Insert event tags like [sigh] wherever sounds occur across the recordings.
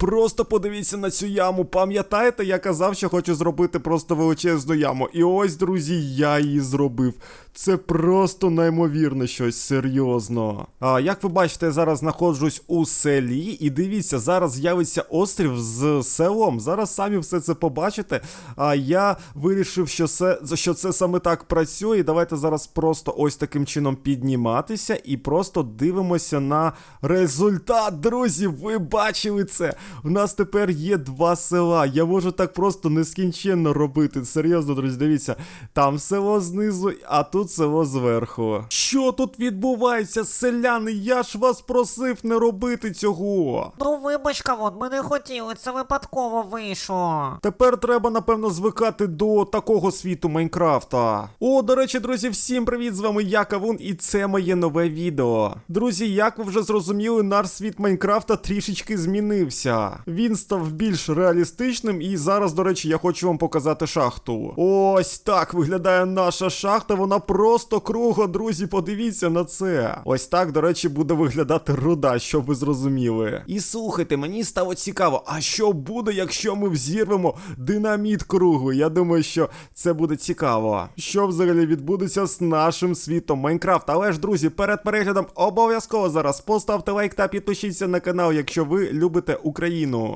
Просто подивіться на цю яму. Пам'ятаєте, я казав, що хочу зробити просто величезну яму. І ось, друзі, я її зробив. Це просто неймовірне щось серйозно. А як ви бачите, я зараз знаходжусь у селі, і дивіться, зараз з'явиться острів з селом. Зараз самі все це побачите. А я вирішив, що це, що це саме так працює. Давайте зараз просто ось таким чином підніматися і просто дивимося на результат, друзі. Ви бачили це? У нас тепер є два села. Я можу так просто нескінченно робити. Серйозно, друзі, дивіться. Там село знизу, а тут село зверху. Що тут відбувається, селяни? Я ж вас просив не робити цього. Ну вибач, кавун, ми не хотіли, це випадково вийшло. Тепер треба, напевно, звикати до такого світу Майнкрафта. О, до речі, друзі, всім привіт! З вами я Кавун, і це моє нове відео. Друзі, як ви вже зрозуміли, наш світ Майнкрафта трішечки змінився. Він став більш реалістичним, і зараз, до речі, я хочу вам показати шахту. Ось так виглядає наша шахта. Вона просто кругла, друзі. Подивіться на це. Ось так, до речі, буде виглядати руда, щоб ви зрозуміли. І слухайте, мені стало цікаво, а що буде, якщо ми взірвемо динаміт круглий? Я думаю, що це буде цікаво. Що взагалі відбудеться з нашим світом Майнкрафт? Але ж, друзі, перед переглядом обов'язково зараз поставте лайк та підпишіться на канал, якщо ви любите Україну.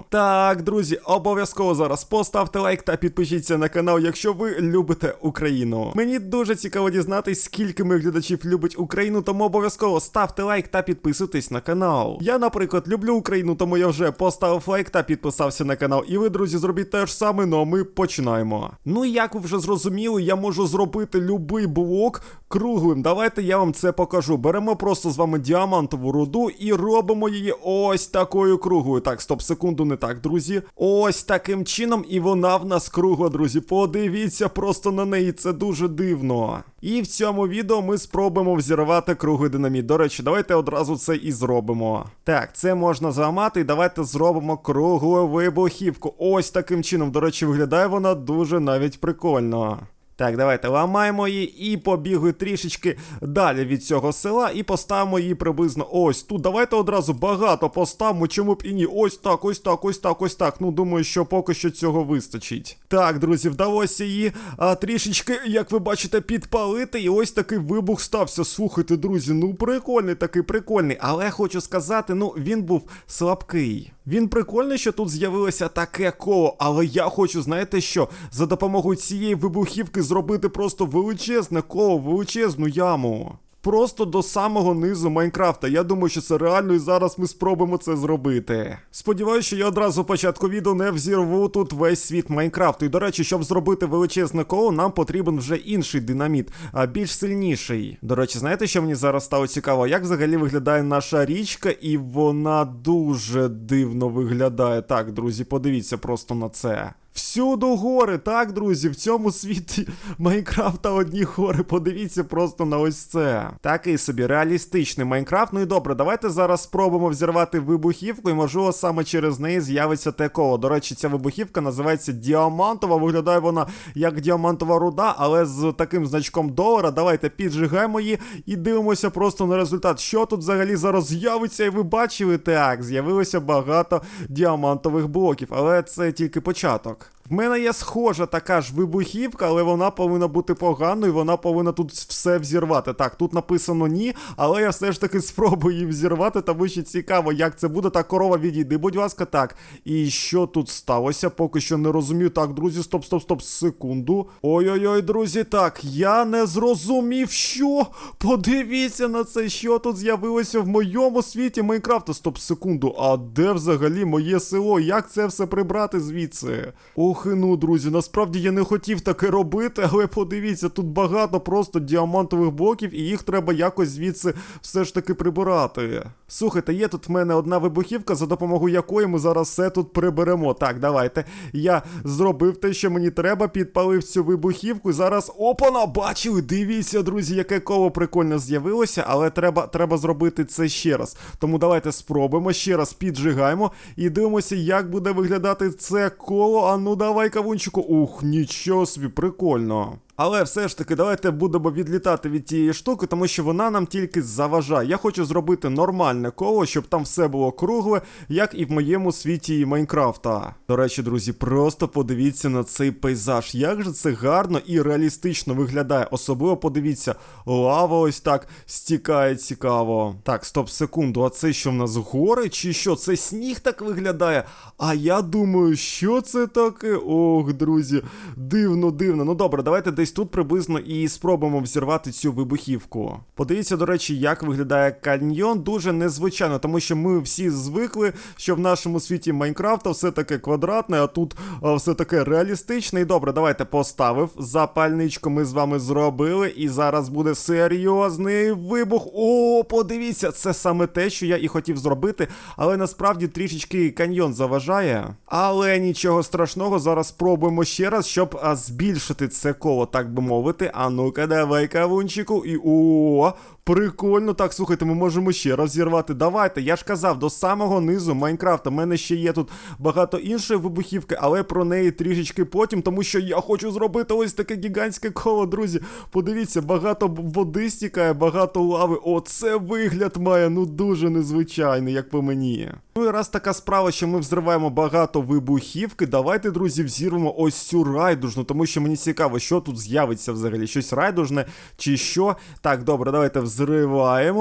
Так, друзі, обов'язково зараз поставте лайк та підпишіться на канал, якщо ви любите Україну. Мені дуже цікаво дізнатись, скільки моїх глядачів любить Україну, тому обов'язково ставте лайк та підписуйтесь на канал. Я, наприклад, люблю Україну, тому я вже поставив лайк та підписався на канал. І ви, друзі, зробіть те ж саме, ну а ми починаємо. Ну як ви вже зрозуміли, я можу зробити любий блок круглим. Давайте я вам це покажу. Беремо просто з вами діамантову руду і робимо її ось такою круглою. Так, стоп, секунду, не так, друзі. Ось таким чином, і вона в нас кругла, друзі. Подивіться просто на неї, це дуже дивно. І в цьому відео ми спробуємо взірвати круглий динаміт. До речі, давайте одразу це і зробимо. Так, це можна зламати, і давайте зробимо круглу вибухівку. Ось таким чином. До речі, виглядає вона дуже навіть прикольно. Так, давайте ламаємо її і побігли трішечки далі від цього села і поставимо її приблизно ось тут. Давайте одразу багато поставимо, чому б і ні. Ось так, ось так, ось так, ось так. Ну, думаю, що поки що цього вистачить. Так, друзі, вдалося її а, трішечки, як ви бачите, підпалити. І ось такий вибух стався. Слухайте, друзі, ну прикольний такий прикольний. Але хочу сказати, ну він був слабкий. Він прикольний, що тут з'явилося таке коло, але я хочу, знаєте що, за допомогою цієї вибухівки зробити просто величезне коло, величезну яму. Просто до самого низу Майнкрафта. Я думаю, що це реально, і зараз ми спробуємо це зробити. Сподіваюся, що я одразу початку відео не взірву тут весь світ Майнкрафту. І до речі, щоб зробити величезне коло, нам потрібен вже інший динаміт, а більш сильніший. До речі, знаєте, що мені зараз стало цікаво? Як взагалі виглядає наша річка, і вона дуже дивно виглядає. Так, друзі, подивіться просто на це. Всюду гори, так, друзі, в цьому світі [laughs] Майнкрафта одні гори. Подивіться просто на ось це. Такий собі реалістичний Майнкрафт. Ну і добре, давайте зараз спробуємо взірвати вибухівку, і можливо саме через неї з'явиться те коло. До речі, ця вибухівка називається діамантова. Виглядає вона як діамантова руда, але з таким значком долара. Давайте піджигаємо її і дивимося просто на результат. Що тут взагалі зараз з'явиться, і ви бачили? Так, з'явилося багато діамантових блоків, але це тільки початок так. В мене є схожа така ж вибухівка, але вона повинна бути поганою, вона повинна тут все взірвати. Так, тут написано ні, але я все ж таки [laughs] спробую її взірвати, тому що цікаво, як це буде. Так, корова відійди, будь ласка, так. І що тут сталося? Поки що не розумію. Так, друзі, стоп, стоп, стоп, секунду. Ой-ой-ой, друзі, так, я не зрозумів, що. Подивіться на це, що тут з'явилося в моєму світі Майнкрафта. Стоп, секунду. А де взагалі моє село? Як це все прибрати звідси? Ох, і ну, друзі, насправді я не хотів таке робити, але подивіться, тут багато просто діамантових блоків, і їх треба якось звідси все ж таки прибирати. Слухайте, є тут в мене одна вибухівка, за допомогою якої ми зараз все тут приберемо. Так, давайте. Я зробив те, що мені треба, підпалив цю вибухівку. Зараз опана, бачили, дивіться, друзі, яке коло прикольно з'явилося, але треба, треба зробити це ще раз. Тому давайте спробуємо, ще раз піджигаємо і дивимося, як буде виглядати це коло. А ну давай, кавунчику. Ух, нічого собі, прикольно. Але все ж таки, давайте будемо відлітати від тієї штуки, тому що вона нам тільки заважає. Я хочу зробити нормальне коло, щоб там все було кругле, як і в моєму світі Майнкрафта. До речі, друзі, просто подивіться на цей пейзаж. Як же це гарно і реалістично виглядає. Особливо подивіться, лава ось так стікає цікаво. Так, стоп, секунду, а це що в нас гори? Чи що? Це сніг так виглядає? А я думаю, що це таке? Ох, друзі, дивно, дивно. Ну добре, давайте десь тут приблизно і спробуємо взірвати цю вибухівку. Подивіться, до речі, як виглядає каньйон. Дуже незвичайно, тому що ми всі звикли, що в нашому світі Майнкрафта все таке квадратне, а тут а, все таке реалістичне. І добре, давайте поставив. Запальничку ми з вами зробили, і зараз буде серйозний вибух. О, подивіться, це саме те, що я і хотів зробити, але насправді трішечки каньйон заважає. Але нічого страшного, зараз спробуємо ще раз, щоб а, збільшити це коло, так би мовити. А ну-ка, давай кавунчику. І о, прикольно. Так, слухайте, ми можемо ще раз зірвати. Давайте, я ж казав, до самого низу Майнкрафта. У мене ще є тут багато іншої вибухівки, але про неї трішечки потім, тому що я хочу зробити ось таке гігантське коло, друзі. Подивіться, багато води стікає, багато лави. Оце вигляд має, ну дуже незвичайний, як по мені. Ну і раз така справа, що ми взриваємо багато вибухівки, давайте, друзі, взірвемо ось цю райдужну, тому що мені цікаво, що тут з'явиться взагалі. Щось райдужне чи що. Так, добре, давайте взриваємо.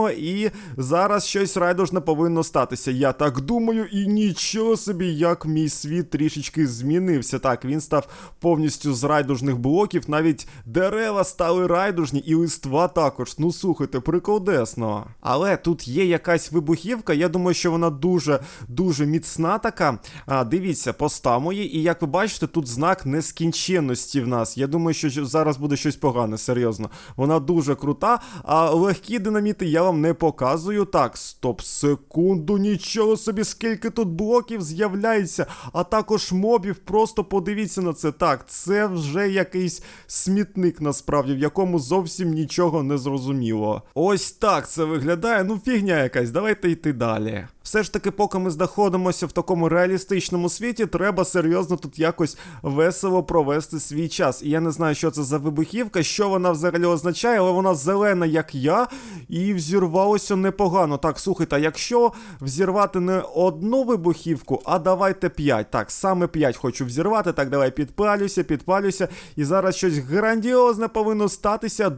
І зараз щось райдужне повинно статися. Я так думаю, і нічого собі, як мій світ трішечки змінився. Так, він став повністю з райдужних блоків, навіть дерева стали райдужні, і листва також. Ну слухайте, приколдесно. Але тут є якась вибухівка, я думаю, що вона дуже дуже міцна така. А, дивіться, поставимо її, і як ви бачите, тут знак нескінченності в нас. Я думаю, що зараз буде щось погане, серйозно. Вона дуже крута, а легкі динаміти я вам не показую. Так, стоп, секунду, нічого собі, скільки тут блоків з'являється, а також мобів. Просто подивіться на це. Так, це вже якийсь смітник насправді, в якому зовсім нічого не зрозуміло. Ось так це виглядає. Ну, фігня якась, давайте йти далі. Все ж таки, поки ми знаходимося в такому реалістичному світі, треба серйозно тут якось весело провести свій час. І я не знаю, що це за вибухівка, що вона взагалі означає, але вона зелена, як я, і взірвалося непогано. Так, слухайте, а якщо взірвати не одну вибухівку, а давайте 5. Так, саме 5 хочу взірвати. Так, давай підпалюся, підпалюся. І зараз щось грандіозне повинно статися.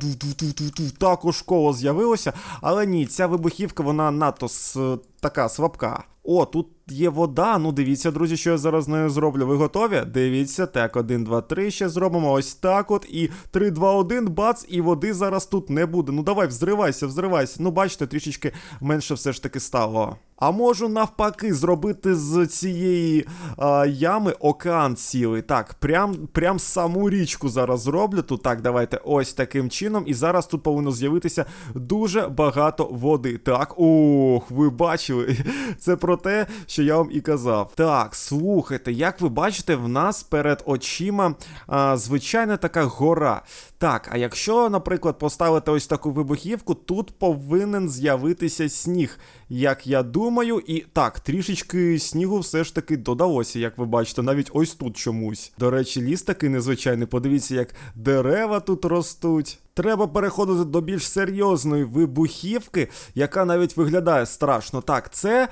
Також коло з'явилося. Але ні, ця вибухівка, вона надто с- така слабка. О, тут є вода. Ну, дивіться, друзі, що я зараз з нею зроблю. Ви готові? Дивіться, так, 1, 2, 3, ще зробимо ось так от. І 3, 2, 1, бац, і води зараз тут не буде. Ну давай, взривайся, взривайся. Ну, бачите, трішечки менше все ж таки стало. А можу навпаки зробити з цієї а, ями океан цілий. Так, прям, прям саму річку зараз зроблю. Тут так, давайте ось таким чином. І зараз тут повинно з'явитися дуже багато води. Так, ох, ви бачили. [laughs] Це про те, що я вам і казав. Так, слухайте, як ви бачите, в нас перед очима а, звичайна така гора. Так, а якщо, наприклад, поставити ось таку вибухівку, тут повинен з'явитися сніг, як я думаю, і так, трішечки снігу все ж таки додалося, як ви бачите, навіть ось тут чомусь. До речі, ліс такий незвичайний. Подивіться, як дерева тут ростуть. Треба переходити до більш серйозної вибухівки, яка навіть виглядає страшно. Так, це,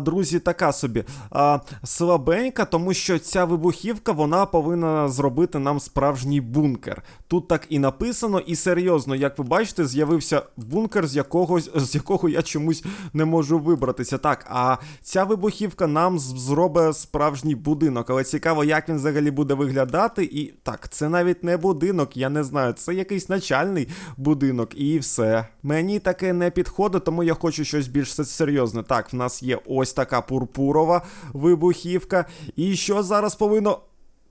друзі, така собі слабенька, тому що ця вибухівка вона повинна зробити нам справжній бункер. Тут так і написано, і серйозно, як ви бачите, з'явився бункер, з якогось з якого я чомусь не можу вибратися. Так, а ця вибухівка нам зробить справжній будинок. Але цікаво, як він взагалі буде виглядати. І так, це навіть не будинок, я не знаю. Це якийсь начальний будинок, і все. Мені таке не підходить, тому я хочу щось більш серйозне. Так, в нас є ось така пурпурова вибухівка. І що зараз повинно.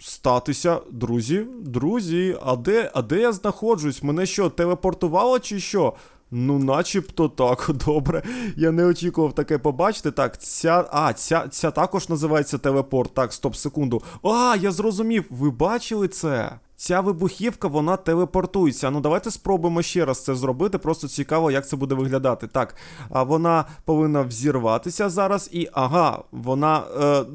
Статися, друзі, друзі, а де, а де я знаходжусь? Мене що, телепортувало чи що? Ну, начебто так, [laughs] добре. Я не очікував таке побачити. Так, ця. А, ця, ця також називається телепорт. Так, стоп, секунду. А, я зрозумів, ви бачили це? Ця вибухівка вона телепортується. Ну давайте спробуємо ще раз це зробити. Просто цікаво, як це буде виглядати. Так, а вона повинна взірватися зараз, і ага, вона е,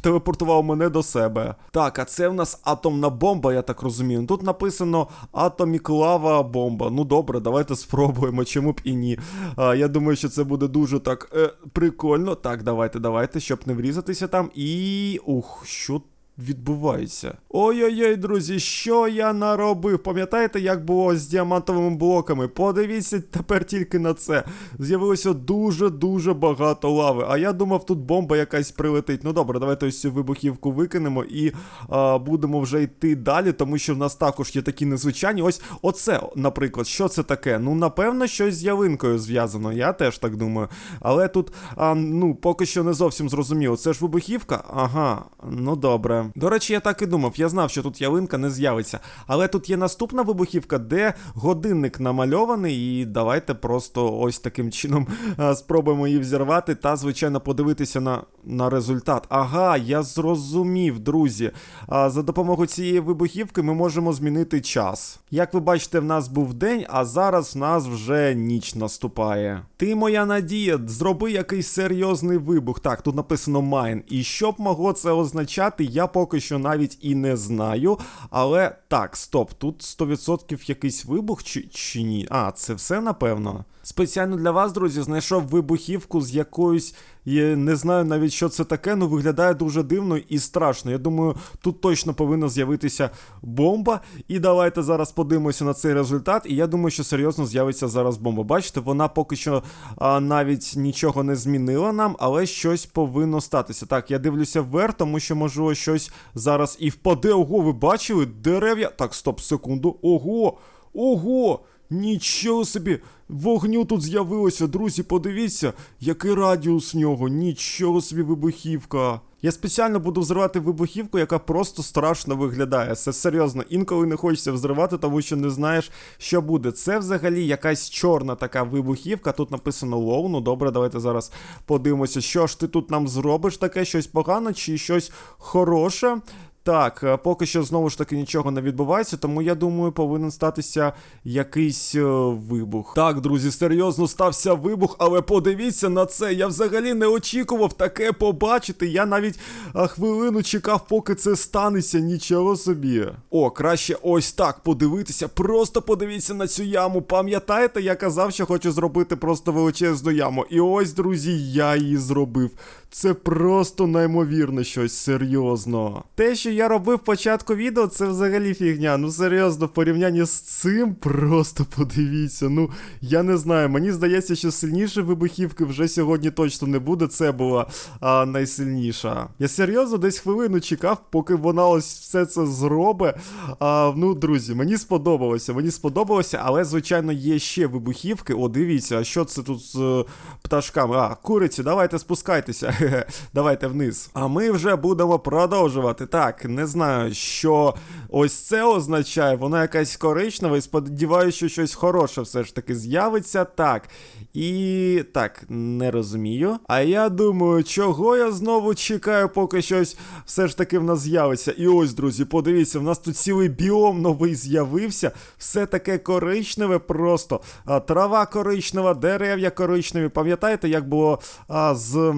телепортувала мене до себе. Так, а це в нас атомна бомба, я так розумію. Тут написано атоміклава бомба. Ну добре, давайте спробуємо, чому б і ні. А, я думаю, що це буде дуже так е, прикольно. Так, давайте, давайте, щоб не врізатися там. І. Ух, що відбувається. Ой-ой-ой, друзі, що я наробив? Пам'ятаєте, як було з діамантовими блоками? Подивіться тепер тільки на це. З'явилося дуже-дуже багато лави. А я думав, тут бомба якась прилетить. Ну добре, давайте ось цю вибухівку викинемо і а, будемо вже йти далі, тому що в нас також є такі незвичайні. Ось оце, наприклад, що це таке? Ну, напевно, щось з ялинкою зв'язано. Я теж так думаю. Але тут, а, ну, поки що не зовсім зрозуміло. Це ж вибухівка? Ага, ну добре. До речі, я так і думав. Я знав, що тут ялинка не з'явиться. Але тут є наступна вибухівка, де годинник намальований, і давайте просто ось таким чином спробуємо її взірвати та, звичайно, подивитися на, на результат. Ага, я зрозумів, друзі. А, за допомогою цієї вибухівки ми можемо змінити час. Як ви бачите, в нас був день, а зараз в нас вже ніч наступає. Ти моя надія, зроби якийсь серйозний вибух. Так, тут написано майн. І що б могло це означати, я поки що навіть і не знаю. Але так, стоп, тут 100% якийсь вибух чи, чи ні? А, це все напевно. Спеціально для вас, друзі, знайшов вибухівку з якоюсь. Я не знаю навіть, що це таке, ну виглядає дуже дивно і страшно. Я думаю, тут точно повинна з'явитися бомба. І давайте зараз подивимося на цей результат. І я думаю, що серйозно з'явиться зараз бомба. Бачите, вона поки що а, навіть нічого не змінила нам, але щось повинно статися. Так, я дивлюся вверх, тому що можливо щось зараз і впаде. Ого, ви бачили? Дерев'я. Так, стоп, секунду. Ого! Ого! Нічого собі! Вогню тут з'явилося, друзі, подивіться, який радіус нього, нічого собі вибухівка. Я спеціально буду взривати вибухівку, яка просто страшно виглядає. Це серйозно, інколи не хочеться взривати, тому що не знаєш, що буде. Це взагалі якась чорна така вибухівка. Тут написано лоу. Ну добре, давайте зараз подивимося, що ж ти тут нам зробиш таке, щось погане чи щось хороше. Так, е, поки що знову ж таки нічого не відбувається, тому я думаю, повинен статися якийсь е, вибух. Так, друзі, серйозно стався вибух, але подивіться на це. Я взагалі не очікував таке побачити. Я навіть а, хвилину чекав, поки це станеться. Нічого собі. О, краще ось так подивитися. Просто подивіться на цю яму. Пам'ятаєте, я казав, що хочу зробити просто величезну яму. І ось, друзі, я її зробив. Це просто неймовірно щось серйозно. Те, що я робив початку відео, це взагалі фігня. Ну серйозно, в порівнянні з цим, просто подивіться. Ну, я не знаю. Мені здається, що сильніше вибухівки вже сьогодні точно не буде. Це була а, найсильніша. Я серйозно десь хвилину чекав, поки вона ось все це зробить. А, ну, друзі, мені сподобалося. Мені сподобалося, але, звичайно, є ще вибухівки. О, дивіться, а що це тут з е, пташками? А, куриці, давайте спускайтеся. [laughs] Давайте вниз. А ми вже будемо продовжувати. Так, не знаю, що ось це означає. Вона якась коричнева, і сподіваюся, що щось хороше все ж таки з'явиться. Так. І так, не розумію. А я думаю, чого я знову чекаю, поки щось все ж таки в нас з'явиться. І ось, друзі, подивіться, в нас тут цілий біом новий з'явився. Все таке коричневе просто. Трава коричнева, дерев'я коричневі. Пам'ятаєте, як було а, з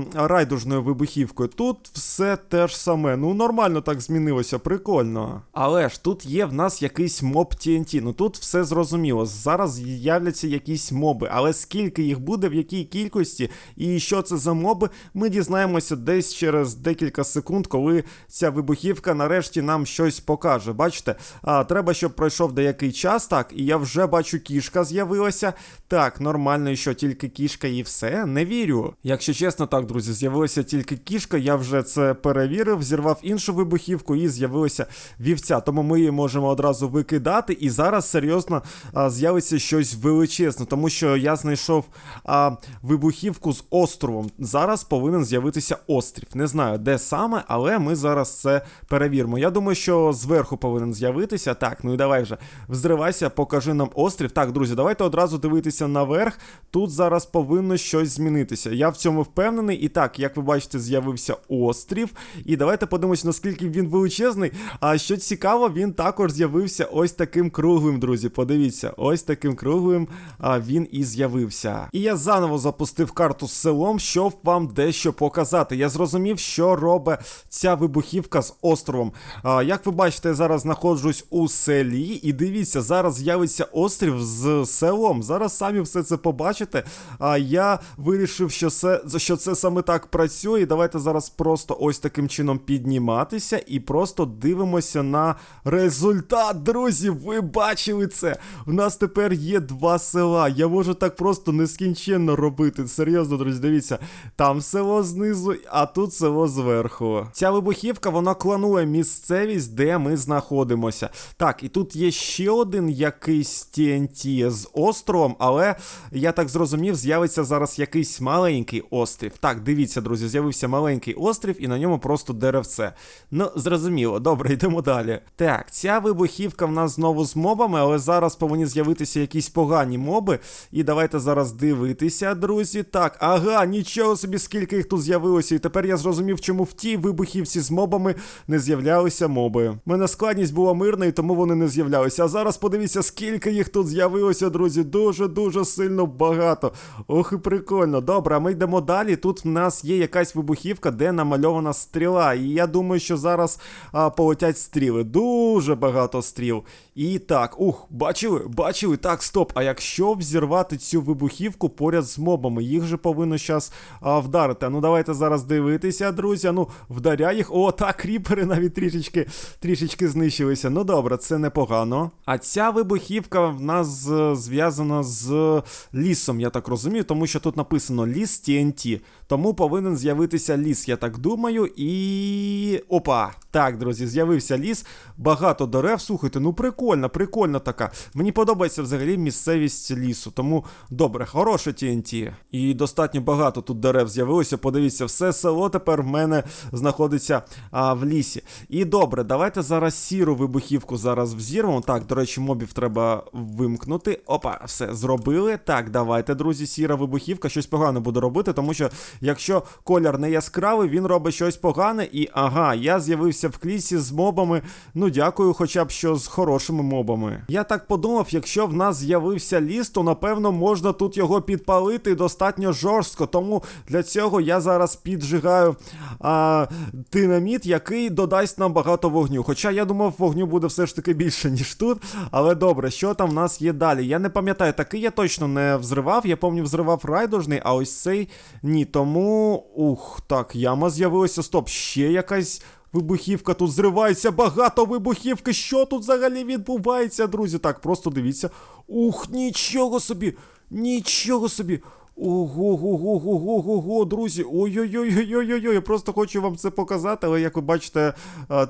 райдужною вибухівкою? Тут все те ж саме. Ну, нормально так змінилося, прикольно. Але ж тут є в нас якийсь моб TNT. Ну тут все зрозуміло. Зараз з'являться якісь моби, але скільки їх буде, в якій кількості і що це за моби, ми дізнаємося десь через декілька секунд, коли ця вибухівка нарешті нам щось покаже. Бачите, а, треба, щоб пройшов деякий час, так, і я вже бачу, кішка з'явилася. Так, нормально, що тільки кішка і все. Не вірю. Якщо чесно, так, друзі, з'явилася тільки кішка, я вже це перевірив, зірвав іншу вибухівку і з'явилася вівця. Тому ми її можемо одразу викидати. І зараз серйозно з'явиться щось величезне, тому що я знайшов а, вибухівку з островом. Зараз повинен з'явитися острів. Не знаю, де саме, але ми зараз це перевіримо. Я думаю, що зверху повинен з'явитися. Так, ну і давай вже взривайся, покажи нам острів. Так, друзі, давайте одразу дивитися наверх. Тут зараз повинно щось змінитися. Я в цьому впевнений. І так, якщо. Ви бачите, з'явився острів. І давайте подивимось, наскільки він величезний. А що цікаво, він також з'явився ось таким круглим, друзі. Подивіться, ось таким круглим а, він і з'явився. І я заново запустив карту з селом, щоб вам дещо показати. Я зрозумів, що робить ця вибухівка з островом. А, як ви бачите, я зараз знаходжусь у селі, і дивіться, зараз з'явиться острів з селом. Зараз самі все це побачите. А я вирішив, що це, що це саме так працює. І Давайте зараз просто ось таким чином підніматися і просто дивимося на результат, друзі. Ви бачили це? В нас тепер є два села. Я можу так просто нескінченно робити. Серйозно, друзі, дивіться. Там село знизу, а тут село зверху. Ця вибухівка вона кланує місцевість, де ми знаходимося. Так, і тут є ще один якийсь TNT з островом, але я так зрозумів, з'явиться зараз якийсь маленький острів. Так, дивіться, друзі, з'явився маленький острів і на ньому просто деревце. Ну, зрозуміло, добре, йдемо далі. Так, ця вибухівка в нас знову з мобами, але зараз повинні з'явитися якісь погані моби. І давайте зараз дивитися, друзі. Так, ага, нічого собі, скільки їх тут з'явилося. І тепер я зрозумів, чому в тій вибухівці з мобами не з'являлися моби. У мене складність була мирна, і тому вони не з'являлися. А зараз подивіться, скільки їх тут з'явилося, друзі. Дуже-дуже сильно багато. Ох, і прикольно. Добре, а ми йдемо далі. Тут в нас є якась вибухівка, де намальована стріла. І я думаю, що зараз а, полетять стріли. Дуже багато стріл. І так, ух, бачили? Бачили? Так, стоп. А якщо взірвати цю вибухівку поряд з мобами, їх же повинно зараз вдарити. Ну давайте зараз дивитися, друзі. Ну, вдаряй їх. О, так, кріпери навіть трішечки, трішечки знищилися. Ну добре, це непогано. А ця вибухівка в нас е, зв'язана з лісом, я так розумію, тому що тут написано ліс TNT. Тому повинен з'явитися ліс, я так думаю. І. Опа! Так, друзі, з'явився ліс. Багато дерев. Слухайте, ну прикольно, прикольно така. Мені подобається взагалі місцевість лісу. Тому добре, хороше TNT. І достатньо багато тут дерев з'явилося. Подивіться, все село тепер в мене знаходиться а, в лісі. І добре, давайте зараз сіру вибухівку зараз взірвемо. Так, до речі, мобів треба вимкнути. Опа, все, зробили. Так, давайте, друзі, сіра вибухівка. Щось погане буде робити, тому що якщо колір не яскравий, він робить щось погане. І ага, я з'явився в клісі з мобами. Ну, дякую, хоча б що з хорошими мобами. Я так подумав, якщо в нас з'явився ліс, то напевно можна тут його підпалити достатньо жорстко. Тому для цього я зараз піджигаю а, динаміт, який додасть нам багато вогню. Хоча я думав, вогню буде все ж таки більше, ніж тут. Але добре, що там в нас є далі? Я не пам'ятаю, такий я точно не взривав. Я пам'ятаю, взривав райдужний, а ось цей ні. Тому. Ух, так, яма з'явилася. Стоп, ще якась. Вибухівка тут зривається, багато вибухівки. Що тут взагалі відбувається, друзі? Так, просто дивіться. Ух, нічого собі! Нічого собі! Ого, го, го, го, го, го, друзі. Ой-ой-ой-ой-ой-ой. Я просто хочу вам це показати, але як ви бачите,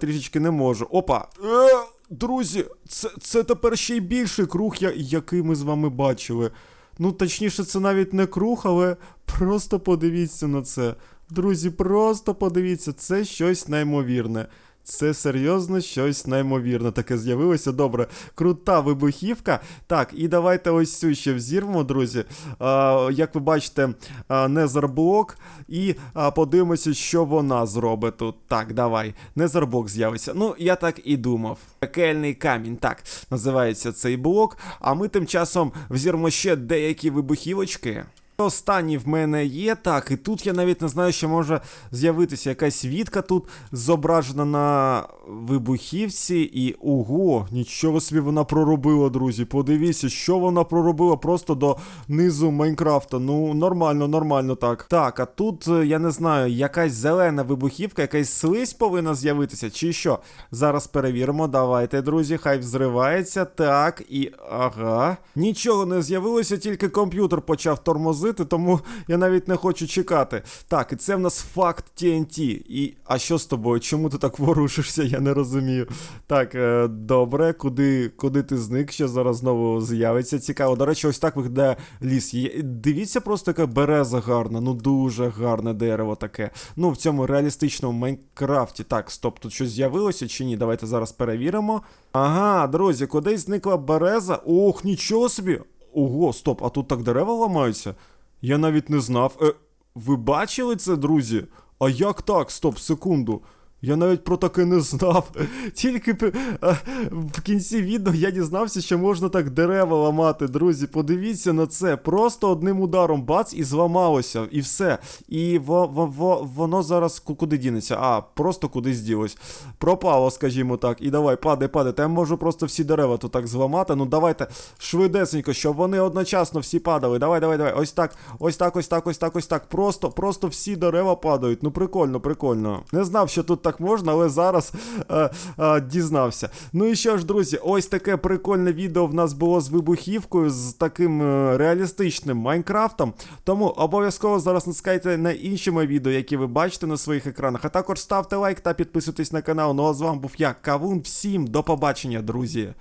трішечки не можу. Опа. Е, друзі, це, це тепер ще й більший круг, який ми з вами бачили. Ну, точніше, це навіть не круг, але просто подивіться на це. Друзі, просто подивіться, це щось неймовірне. Це серйозно щось неймовірне таке з'явилося. Добре, крута вибухівка. Так, і давайте ось цю ще взірвемо, друзі. А, як ви бачите, незерблок. І а, подивимося, що вона зробить тут. Так, давай. Незерблок з'явиться. Ну, я так і думав. Пекельний камінь, так називається цей блок. А ми тим часом взірвемо ще деякі вибухівочки. Останній в мене є, так, і тут я навіть не знаю, що може з'явитися якась вітка тут зображена на вибухівці, і ого, нічого собі вона проробила, друзі. Подивіться, що вона проробила просто до низу Майнкрафта. Ну, нормально, нормально так. Так, а тут, е, я не знаю, якась зелена вибухівка, якась слизь повинна з'явитися, чи що? Зараз перевіримо. Давайте, друзі, хай взривається. Так, і ага. Нічого не з'явилося, тільки комп'ютер почав тормозити, тому я навіть не хочу чекати. Так, і це в нас факт TNT. І. А що з тобою? Чому ти так ворушишся? Я не розумію. Так, е, добре, куди, куди ти зник? Що зараз знову з'явиться? Цікаво. До речі, ось так виглядає ліс. Дивіться, просто яка береза гарна, ну дуже гарне дерево таке. Ну, в цьому реалістичному Майнкрафті. Так, стоп, тут щось з'явилося чи ні? Давайте зараз перевіримо. Ага, друзі, кудись зникла береза. Ох, нічого собі. Ого, стоп, а тут так дерева ламаються? Я навіть не знав. Е, Ви бачили це, друзі? А як так? Стоп, секунду. Я навіть про таке не знав. [laughs] Тільки в кінці відео я дізнався, що можна так дерева ламати. Друзі, подивіться на це. Просто одним ударом бац і зламалося, і все. І во, во, во, воно зараз куди дінеться? А, просто кудись ділось. Пропало, скажімо так. І давай, падай, падай. Та я можу просто всі дерева тут так зламати. Ну давайте швидесенько, щоб вони одночасно всі падали. Давай, давай, давай. Ось так, ось так, ось так, ось так, ось так. Просто, просто всі дерева падають. Ну прикольно, прикольно. Не знав, що тут так можна, але зараз е, е, дізнався. Ну і що ж, друзі, ось таке прикольне відео в нас було з вибухівкою, з таким е, реалістичним Майнкрафтом. Тому обов'язково зараз натискайте на інші мої відео, які ви бачите на своїх екранах. А також ставте лайк та підписуйтесь на канал. Ну а з вами був я, Кавун. Всім до побачення, друзі.